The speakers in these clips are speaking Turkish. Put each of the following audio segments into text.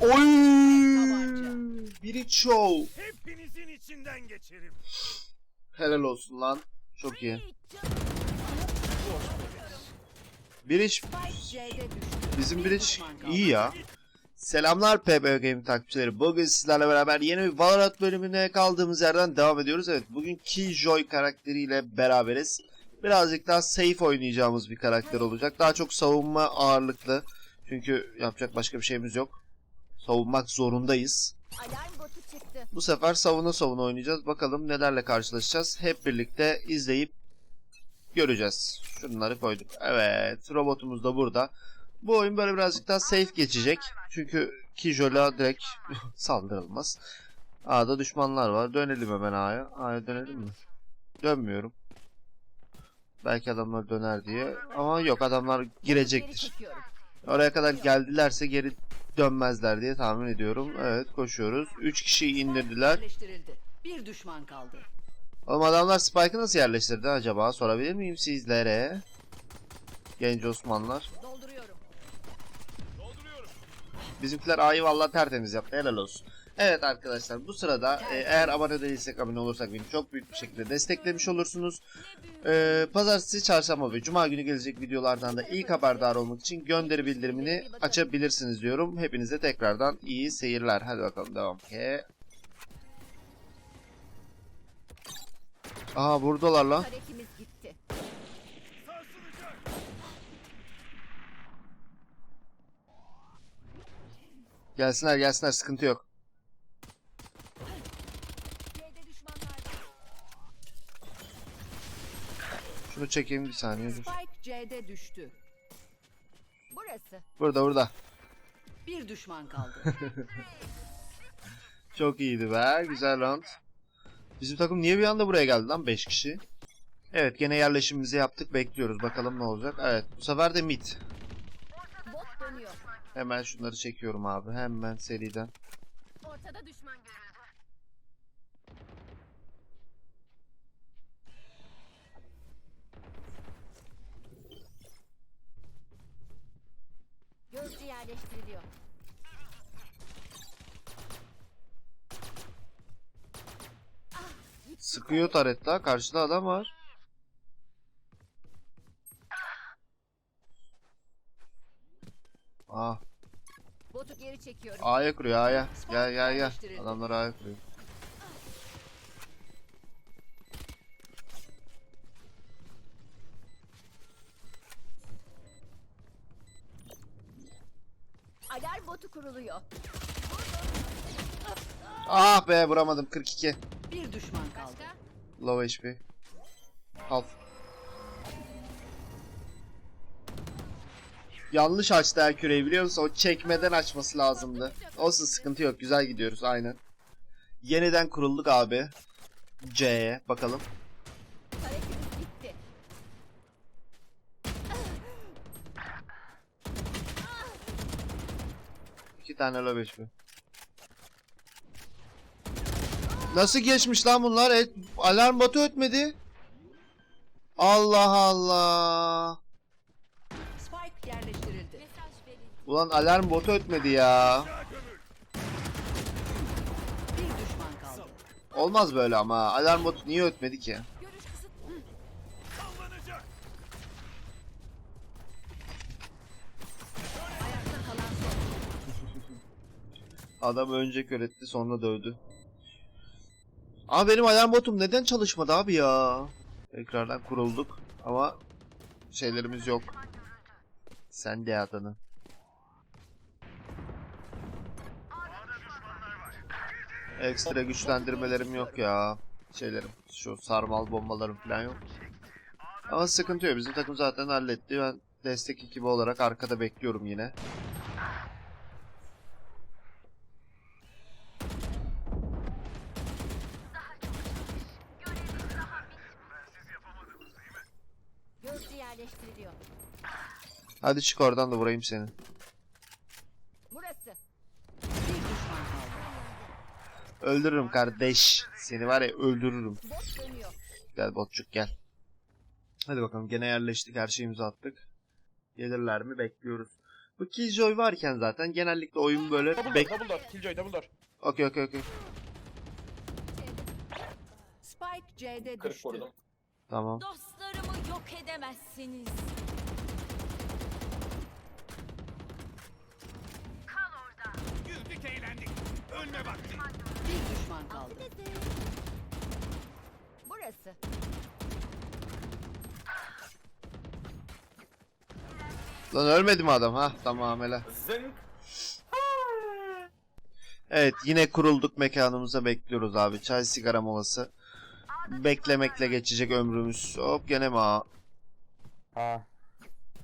Oy! Biri show. Hepinizin içinden geçerim. Helal olsun lan. Çok iyi. Düştü. bizim Bir Bridge düşman kaldı. iyi ya. Selamlar PB Game takipçileri. Bugün sizlerle beraber yeni bir Valorant bölümüne kaldığımız yerden devam ediyoruz. Evet bugün Killjoy karakteriyle beraberiz. Birazcık daha safe oynayacağımız bir karakter olacak. Daha çok savunma ağırlıklı. Çünkü yapacak başka bir şeyimiz yok. Savunmak zorundayız. Bu sefer savuna savuna oynayacağız. Bakalım nelerle karşılaşacağız. Hep birlikte izleyip göreceğiz. Şunları koyduk. Evet robotumuz da burada. Bu oyun böyle birazcık daha safe geçecek. Çünkü Kijola direkt saldırılmaz. A'da düşmanlar var. Dönelim hemen A'ya. A'ya dönelim mi? Dönmüyorum. Belki adamlar döner diye. Ama yok adamlar girecektir. Oraya kadar geldilerse geri dönmezler diye tahmin ediyorum. Evet koşuyoruz. 3 kişiyi indirdiler. Yerleştirildi. Bir düşman kaldı. Oğlum adamlar Spike'ı nasıl yerleştirdi acaba? Sorabilir miyim sizlere? Genç Osmanlılar. Dolduruyorum. Bizimkiler A'yı vallahi tertemiz yaptı. Helal olsun. Evet arkadaşlar bu sırada e, eğer abone değilsek abone olursak beni çok büyük bir şekilde desteklemiş olursunuz. E, Pazartesi, çarşamba ve cuma günü gelecek videolardan da ilk haberdar olmak için gönderi bildirimini açabilirsiniz diyorum. Hepinize tekrardan iyi seyirler. Hadi bakalım devam. He. Aha buradalar lan. Gelsinler gelsinler sıkıntı yok. C'de düşmanlar var. Şunu çekeyim bir saniye dur. Spike C'de düştü. Burası. Burada burada. Bir düşman kaldı. Çok iyiydi be. Güzel round. Bizim takım niye bir anda buraya geldi lan 5 kişi? Evet gene yerleşimimizi yaptık. Bekliyoruz. Bakalım ne olacak. Evet bu sefer de mid. Hemen şunları çekiyorum abi. Hemen seriden. Ortada düşman görüldü. Gözcü yerleştiriliyor. Sıkıyor taret Karşıda adam var. Ah Botu geri çekiyorum. A'ya kuruyor A'ya. Gel gel gel. Adamlar A'ya kuruyor. Botu kuruluyor. Ah be vuramadım 42. Bir düşman kaldı. Low HP. Half. Yanlış açtı her küreyi biliyor musun? O çekmeden açması lazımdı. Olsun sıkıntı yok. Güzel gidiyoruz aynen. Yeniden kurulduk abi. C'ye bakalım. Karetimiz gitti. İki tane low HP. Nasıl geçmiş lan bunlar? E, alarm botu ötmedi. Allah Allah. Spike yerleştirildi. Ulan alarm botu ötmedi ya. Bir düşman kaldı. Olmaz böyle ama. Alarm botu niye ötmedi ki? Adam önce kör etti sonra dövdü. Ama benim alarm botum neden çalışmadı abi ya? Tekrardan kurulduk ama şeylerimiz yok. Sen de adını. Ekstra güçlendirmelerim yok ya. Şeylerim, şu sarmal bombalarım falan yok. Ama sıkıntı yok. Bizim takım zaten halletti. Ben destek ekibi olarak arkada bekliyorum yine. Yerleştiriliyor. Hadi çık oradan da vurayım seni. Burası. Bir düşman kaldı. Öldürürüm kardeş. Seni var ya öldürürüm. Bot dönüyor. Gel botçuk gel. Hadi bakalım gene yerleştik her şeyimizi attık. Gelirler mi bekliyoruz. Bu Killjoy varken zaten genellikle oyun böyle Double bek... door, double door. Killjoy, double door. Okey okey okey. Spike C'de 40 düştü. vurdum. Tamam. Dostlarımı yok edemezsiniz. Güldük eğlendik. Ölme vakti. Bir düşman kaldı. Burası. Lan ölmedi mi adam? Ha tamam hele. Zınk. Evet yine kurulduk mekanımıza bekliyoruz abi. Çay sigara molası. Beklemekle geçecek ömrümüz. Hop gene mi ağa? Ha.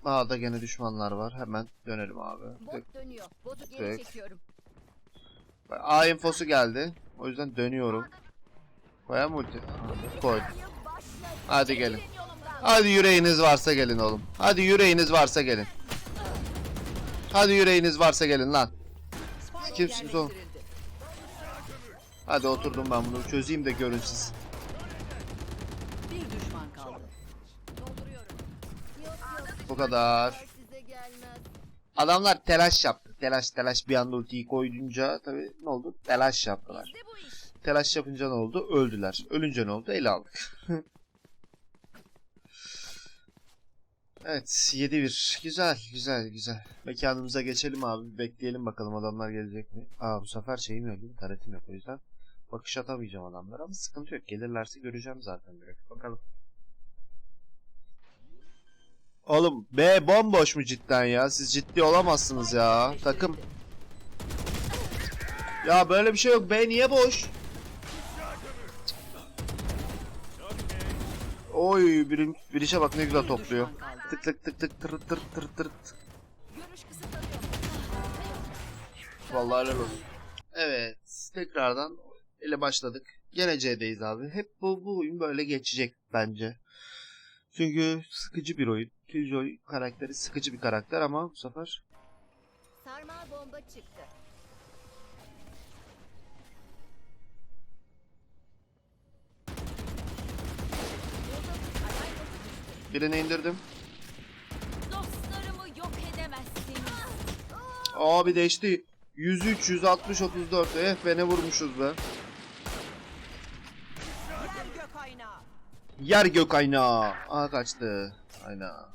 Ağda gene düşmanlar var. Hemen dönelim abi. Bot dönüyor. Botu geri Tık. çekiyorum. A infosu geldi. O yüzden dönüyorum. Koyar mı ulti? Koy. Hadi gelin. Hadi yüreğiniz varsa gelin oğlum. Hadi yüreğiniz varsa gelin. Hadi yüreğiniz varsa gelin lan. Kimsiniz oğlum? Hadi oturdum ben bunu çözeyim de görün siz. Bir düşman kaldı. Dolduruyorum. Yok yok. Bu kadar. Size gelmez. Adamlar telaş yaptı. Telaş telaş bir anda ultiyi koyunca tabi ne oldu? Telaş yaptılar. Bizde bu iş. Telaş yapınca ne oldu? Öldüler. Ölünce ne oldu? Ele aldık. evet 7-1. Güzel güzel güzel. Mekanımıza geçelim abi. Bekleyelim bakalım adamlar gelecek mi? Aa bu sefer şeyim yok değil mi? Taretim yok o yüzden. Bakış atamayacağım adamlara ama sıkıntı yok. Gelirlerse göreceğim zaten direkt. Bakalım. Oğlum B bomboş mu cidden ya? Siz ciddi olamazsınız ya. Takım. Ya böyle bir şey yok. B niye boş? Oy bir, bir işe bak ne güzel topluyor. Tık tık tık tık tır tır tır tır. Vallahi helal olsun. Evet tekrardan ele başladık. Gene C'deyiz abi. Hep bu, bu oyun böyle geçecek bence. Çünkü sıkıcı bir oyun. Killjoy karakteri sıkıcı bir karakter ama bu sefer Sarmal bomba çıktı. birini indirdim. Dostlarımı yok edemezsiniz. Abi değişti. 103, 160, 34. Eh be ne vurmuşuz be. Yer gök ayna. Aa kaçtı. Ayna.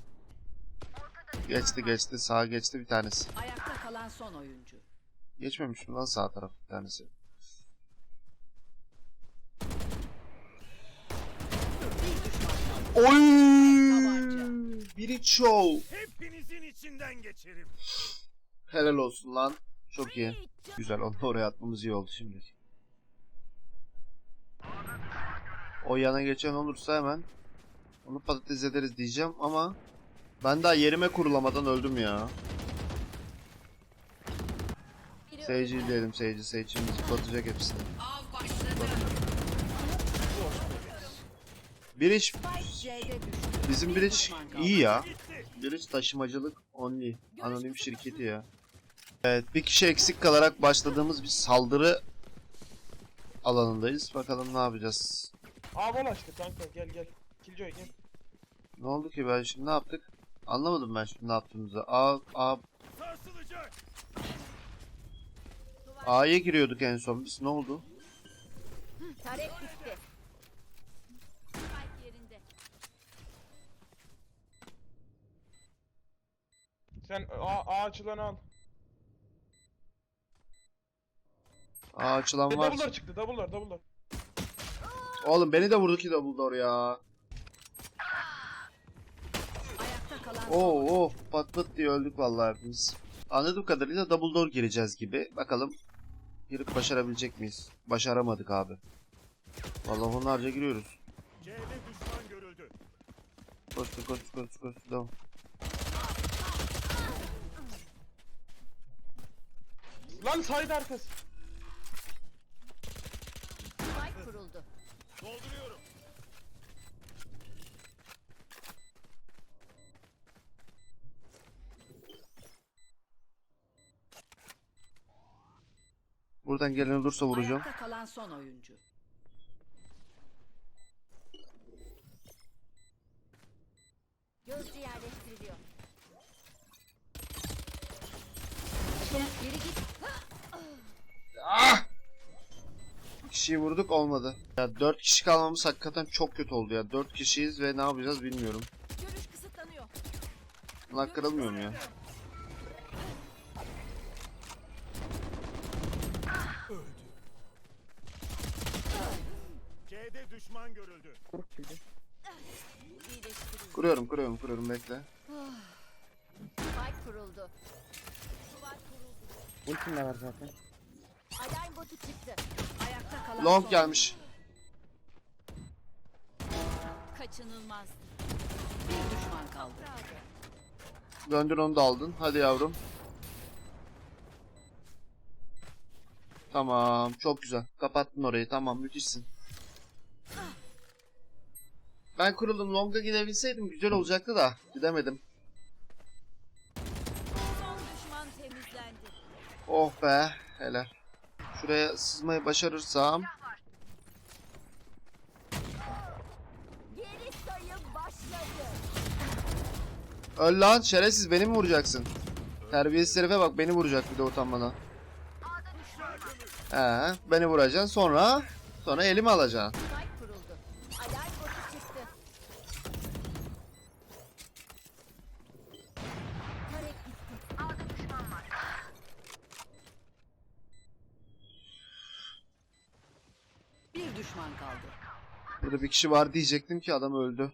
Geçti geçti. Sağa geçti bir tanesi. Ayakta kalan son oyuncu. Geçmemiş mi lan sağ taraf bir tanesi? Oy! Biri show. Hepinizin içinden geçerim. Helal olsun lan. Çok iyi. Güzel onu oraya atmamız iyi oldu şimdi. O yana geçen olursa hemen onu patates ederiz diyeceğim ama ben daha yerime kurulamadan öldüm ya. Seyirci izleyelim seyirci. Seyircimiz zıplatacak hepsini. Biriç bizim Bir Biriç iyi ya. Biriç taşımacılık only. Anonim şirketi ya. Evet bir kişi eksik kalarak başladığımız bir saldırı alanındayız. Bakalım ne yapacağız. Bol açtı kanka gel gel. Killjoy gel. Ne oldu ki ben şimdi ne yaptık? Anlamadım ben şimdi ne yaptığımızı. A, A. A'ya giriyorduk en son biz. Ne oldu? Tarek gitti. Spike yerinde. Sen A, A açılanı al. A açılan var. double door çıktı double door double door. Oğlum beni de vurdu ki Dumbledore ya. Oo oyuncu. oh pat pat diye öldük vallahi hepimiz. Anladığım kadarıyla Dumbledore gireceğiz gibi. Bakalım girip başarabilecek miyiz? Başaramadık abi. Vallahi onlarca giriyoruz. C'de düşman görüldü. Koş koş koş koş devam. Lan side arkası. Buradan gelen olursa vuracağım. Ayakta kalan son oyuncu. Gözcü yerleştiriliyor. Geri git. Bir kişiyi vurduk olmadı. Ya 4 kişi kalmamız hakikaten çok kötü oldu ya. 4 kişiyiz ve ne yapacağız bilmiyorum. Görüş kısıtlanıyor. Bunlar kırılmıyor mu ya? C'de düşman görüldü. İyileştirin. Kuruyorum kuruyorum kuruyorum bekle. Spike kuruldu. Duvar kuruldu. Ultim de var zaten. Alarm botu çıktı. Ayakta kalan Long son gelmiş. Kaçınılmaz. Bir düşman kaldı. Döndür onu da aldın. Hadi yavrum. Tamam. Çok güzel. Kapattın orayı. Tamam. Müthişsin. Ben kuruldum. Long'a gidebilseydim güzel olacaktı da. Gidemedim. Oh be. Helal. Şuraya sızmayı başarırsam. Öl lan. Şerefsiz. Beni mi vuracaksın? Terbiyesiz herife bak. Beni vuracak bir de utanmadan. He. Beni vuracaksın. Sonra... Sonra elimi alacaksın. Düşman kaldı. Burada bir kişi var diyecektim ki adam öldü.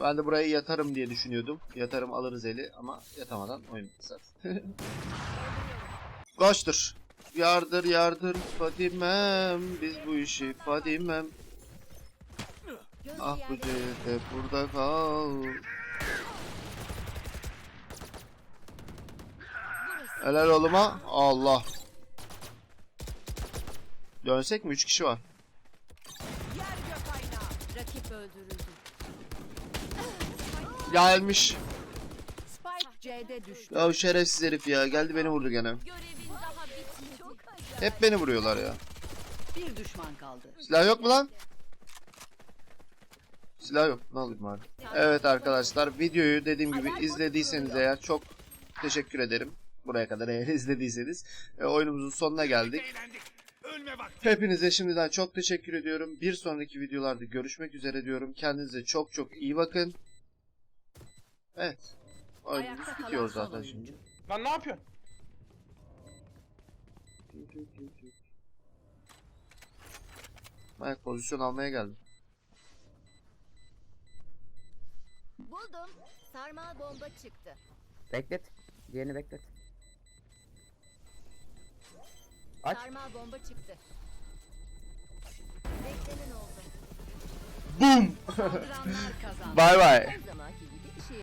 Ben de burayı yatarım diye düşünüyordum. Yatarım alırız eli ama yatamadan oyun zaten. Koştur. Yardır yardır Fadimem biz bu işi Fadimem ah bu cihete burada kal Helal oğluma Allah Dönsek mi 3 kişi var Yer gök aynağı. Rakip öldürüldü. Gelmiş Spike C'de düştü. Ya şerefsiz herif ya geldi beni vurdu gene Görevin daha bitmedi. Hep beni vuruyorlar ya Bir düşman kaldı. Silah yok mu lan? Silah yok. Ne alayım abi? Evet arkadaşlar videoyu dediğim gibi izlediyseniz eğer çok teşekkür ederim. Buraya kadar eğer izlediyseniz. E, oyunumuzun sonuna geldik. Ölme vakti. Hepinize şimdiden çok teşekkür ediyorum. Bir sonraki videolarda görüşmek üzere diyorum. Kendinize çok çok iyi bakın. Evet. Oyunumuz Ayakta bitiyor kalan son zaten oyuncu. şimdi. Lan ne yapıyorsun? Ben pozisyon almaya geldim. Buldum. Sarmal bomba çıktı. Beklet. Diğerini beklet. Aç. Sarmal bomba çıktı. Beklenen oldu. Boom! Saldıranlar kazandı. Her zamanki